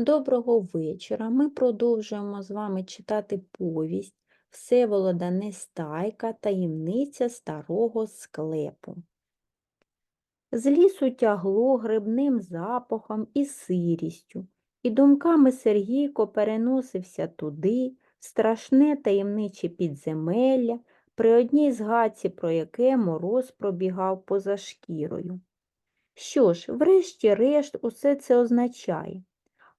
Доброго вечора. Ми продовжуємо з вами читати повість Всеволода Нестайка Таємниця старого склепу. З лісу тягло грибним запахом і сирістю, і думками Сергійко переносився туди, в страшне таємниче підземелля, при одній згадці, про яке мороз пробігав поза шкірою. Що ж, врешті-решт, усе це означає.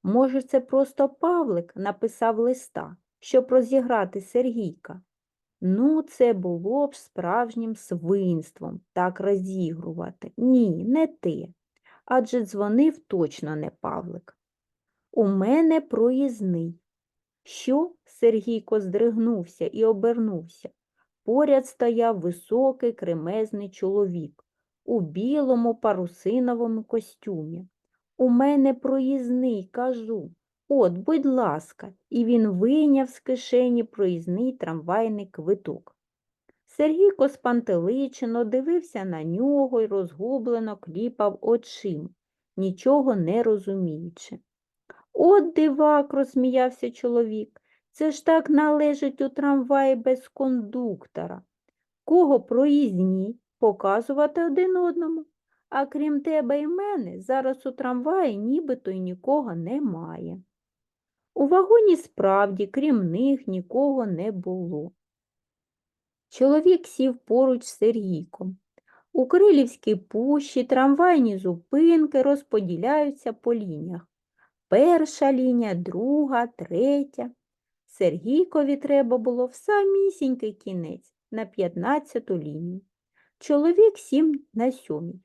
Може, це просто Павлик написав листа, щоб розіграти Сергійка? Ну, це було б справжнім свинством так розігрувати. Ні, не те. Адже дзвонив точно не Павлик. У мене проїзний. Що? Сергійко здригнувся і обернувся. Поряд стояв високий кремезний чоловік у білому парусиновому костюмі. У мене проїзний, кажу. От, будь ласка, і він вийняв з кишені проїзний трамвайний квиток. Сергійко спантеличено дивився на нього й розгублено кліпав очима, нічого не розуміючи. От дивак, розсміявся чоловік, це ж так належить у трамваї без кондуктора. Кого проїзні показувати один одному. А крім тебе і мене, зараз у трамваї нібито й нікого немає. У вагоні справді, крім них, нікого не було. Чоловік сів поруч з Сергійком. У Крилівській пущі трамвайні зупинки розподіляються по лініях. Перша лінія, друга, третя. Сергійкові треба було в самісінький кінець на 15-ту лінію. Чоловік сім на сьомій.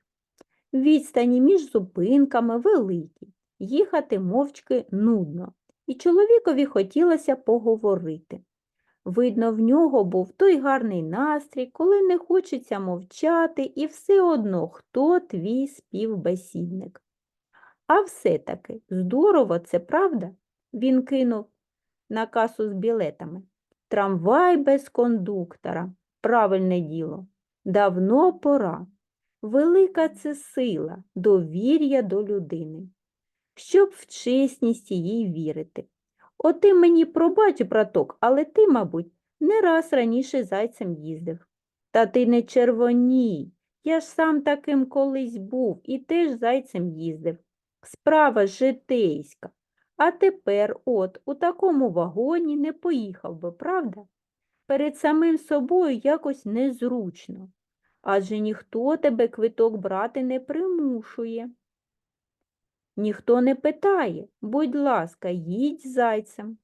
Відстані між зупинками великі, їхати мовчки нудно, і чоловікові хотілося поговорити. Видно, в нього був той гарний настрій, коли не хочеться мовчати, і все одно, хто твій співбесідник. А все-таки здорово, це правда? Він кинув на касу з білетами. Трамвай без кондуктора. Правильне діло. Давно пора. Велика це сила, довір'я до людини, щоб в чесність їй вірити. От ти мені пробач, браток, але ти, мабуть, не раз раніше зайцем їздив. Та ти не червоній. Я ж сам таким колись був і теж зайцем їздив. Справа житейська. А тепер от у такому вагоні не поїхав би, правда? Перед самим собою якось незручно адже ніхто тебе квиток брати не примушує. Ніхто не питає, будь ласка, їдь зайцем.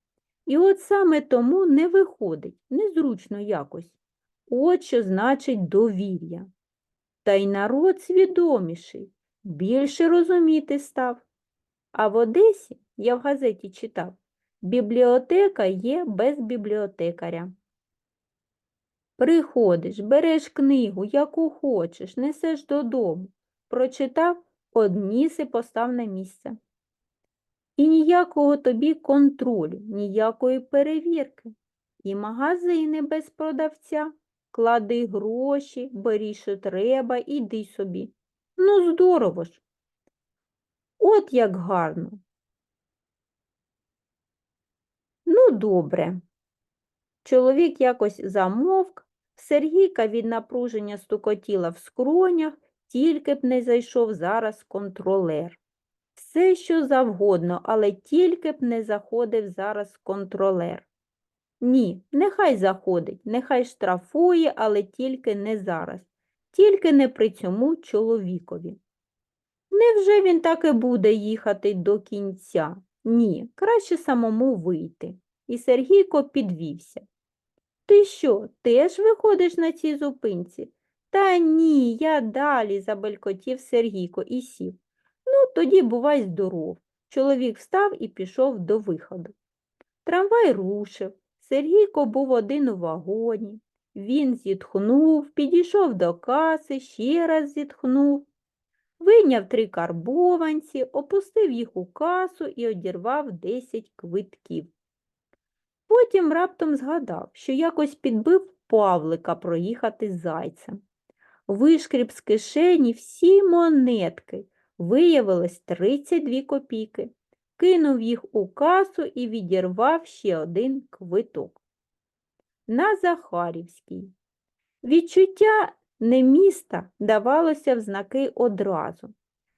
І от саме тому не виходить, незручно якось. От що значить довір'я. Та й народ свідоміший, більше розуміти став. А в Одесі, я в газеті читав, бібліотека є без бібліотекаря. Приходиш, береш книгу, яку хочеш, несеш додому, прочитав, одніси постав на місце. І ніякого тобі контролю, ніякої перевірки. І магазини без продавця. Клади гроші, бери, що треба, іди собі. Ну, здорово ж. От як гарно. Ну, добре. Чоловік якось замовк, Сергійка від напруження стукотіла в скронях, тільки б не зайшов зараз контролер. Все, що завгодно, але тільки б не заходив зараз контролер. Ні, нехай заходить, нехай штрафує, але тільки не зараз, тільки не при цьому чоловікові. Невже він так і буде їхати до кінця? Ні, краще самому вийти. І Сергійко підвівся. Ти що, теж виходиш на цій зупинці? Та ні, я далі, забелькотів Сергійко і сів. Ну, тоді бувай здоров. Чоловік встав і пішов до виходу. Трамвай рушив. Сергійко був один у вагоні. Він зітхнув, підійшов до каси, ще раз зітхнув. Вийняв три карбованці, опустив їх у касу і одірвав десять квитків. Потім раптом згадав, що якось підбив Павлика проїхати зайцем. Вишкріб з кишені всі монетки, виявилось 32 копійки. кинув їх у касу і відірвав ще один квиток. На Захарівській. Відчуття не міста давалося в знаки одразу.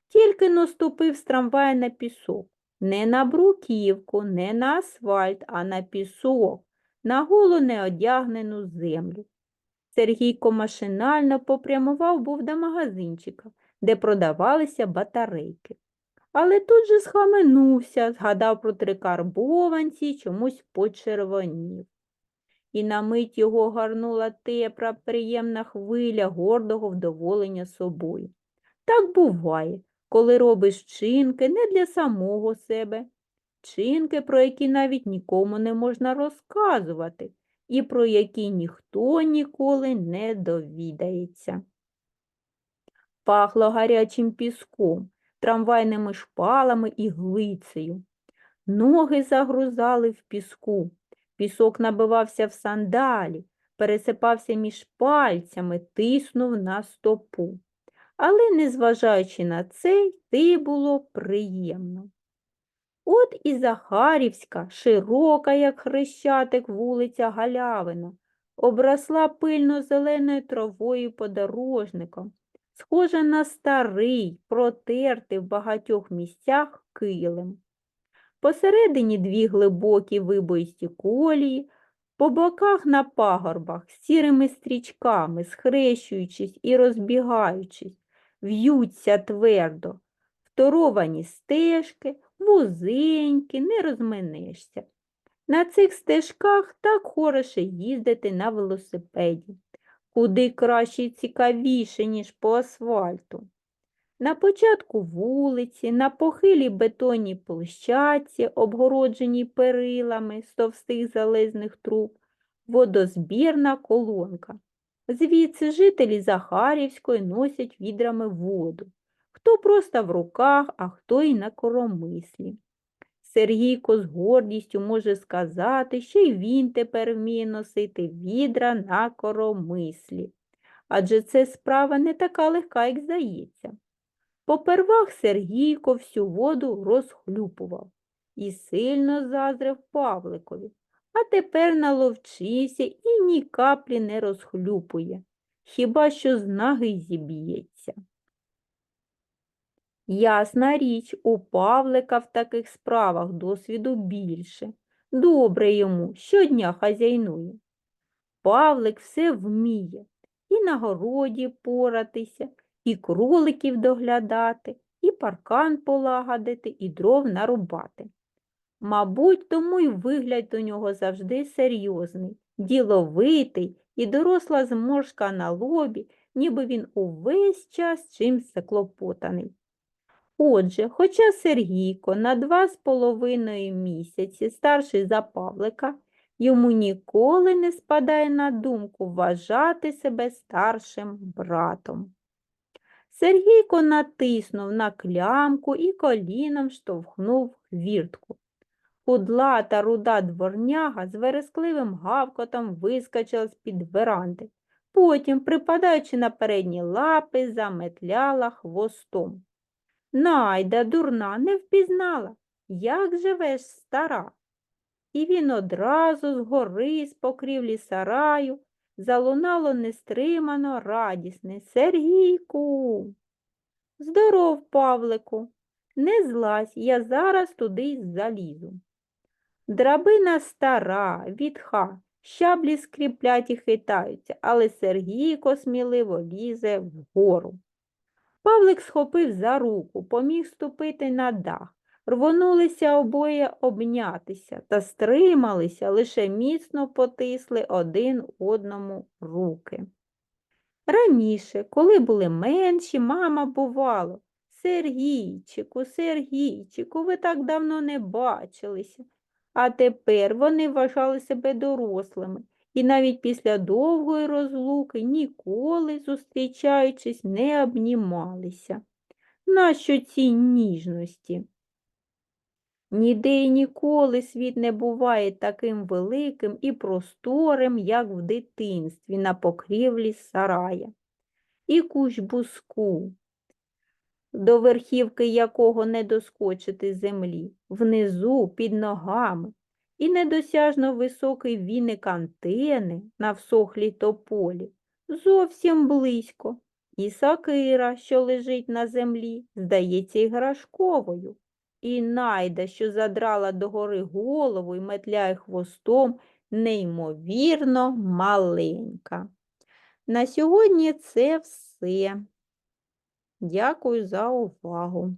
Тільки наступив з трамвая на пісок. Не на бруківку, не на асфальт, а на пісок, на голу неодягнену землю. Сергійко машинально попрямував був до магазинчика, де продавалися батарейки. Але тут же схаменувся, згадав про трикарбованці й чомусь почервонів. І на мить його гарнула тепра, приємна хвиля гордого вдоволення собою. Так буває, коли робиш вчинки не для самого себе, вчинки, про які навіть нікому не можна розказувати, і про які ніхто ніколи не довідається. Пахло гарячим піском, трамвайними шпалами і глицею. Ноги загрузали в піску, пісок набивався в сандалі, пересипався між пальцями, тиснув на стопу. Але, незважаючи на це, йти було приємно. От і Захарівська, широка, як хрещатик, вулиця Галявина, обросла пильно зеленою травою подорожником, схожа на старий, протертий в багатьох місцях килим. Посередині дві глибокі вибоїсті колії, по боках на пагорбах з сірими стрічками, схрещуючись і розбігаючись, в'ються твердо, второвані стежки, вузенькі, не розминешся. На цих стежках так хороше їздити на велосипеді, куди краще і цікавіше, ніж по асфальту. На початку вулиці, на похилій бетонній площадці, обгородженій перилами з товстих залезних труб, водозбірна колонка. Звідси жителі Захарівської носять відрами воду. Хто просто в руках, а хто й на коромислі. Сергійко з гордістю може сказати, що й він тепер вміє носити відра на коромислі. Адже це справа не така легка, як здається. Попервах Сергійко всю воду розхлюпував і сильно заздрив Павликові, а тепер наловчився і ні каплі не розхлюпує, хіба що з наги зіб'ється. Ясна річ, у Павлика в таких справах досвіду більше. Добре йому, щодня хазяйнує. Павлик все вміє і на городі поратися, і кроликів доглядати, і паркан полагодити, і дров нарубати. Мабуть, тому й вигляд у нього завжди серйозний, діловитий і доросла зморшка на лобі, ніби він увесь час чимсь заклопотаний. Отже, хоча Сергійко на два з половиною місяці старший за Павлика, йому ніколи не спадає на думку вважати себе старшим братом. Сергійко натиснув на клямку і коліном штовхнув хвіртку. Худлата руда дворняга з верескливим гавкотом вискочила з-під веранди. Потім, припадаючи на передні лапи, заметляла хвостом. Найда, дурна, не впізнала, як живеш, стара. І він одразу згори з покрівлі сараю залунало нестримано радісне Сергійку. Здоров, Павлику, не злазь, я зараз туди залізу. Драбина стара, відха, щаблі скріплять і хитаються, але Сергійко сміливо лізе вгору. Павлик схопив за руку, поміг ступити на дах. Рвонулися обоє обнятися та стрималися, лише міцно потисли один одному руки. Раніше, коли були менші, мама бувало, Сергійчику, Сергійчику, ви так давно не бачилися. А тепер вони вважали себе дорослими і навіть після довгої розлуки ніколи, зустрічаючись, не обнімалися. Нащо ці ніжності? Ніде і ніколи світ не буває таким великим і просторим, як в дитинстві на покрівлі сарая. І кущ буску, до верхівки якого не доскочити землі, внизу під ногами, і недосяжно високий віник антени на всохлій тополі, зовсім близько. І сакира, що лежить на землі, здається іграшковою. І найда, що задрала догори голову і метляє хвостом, неймовірно маленька. На сьогодні це все. Дякую за увагу.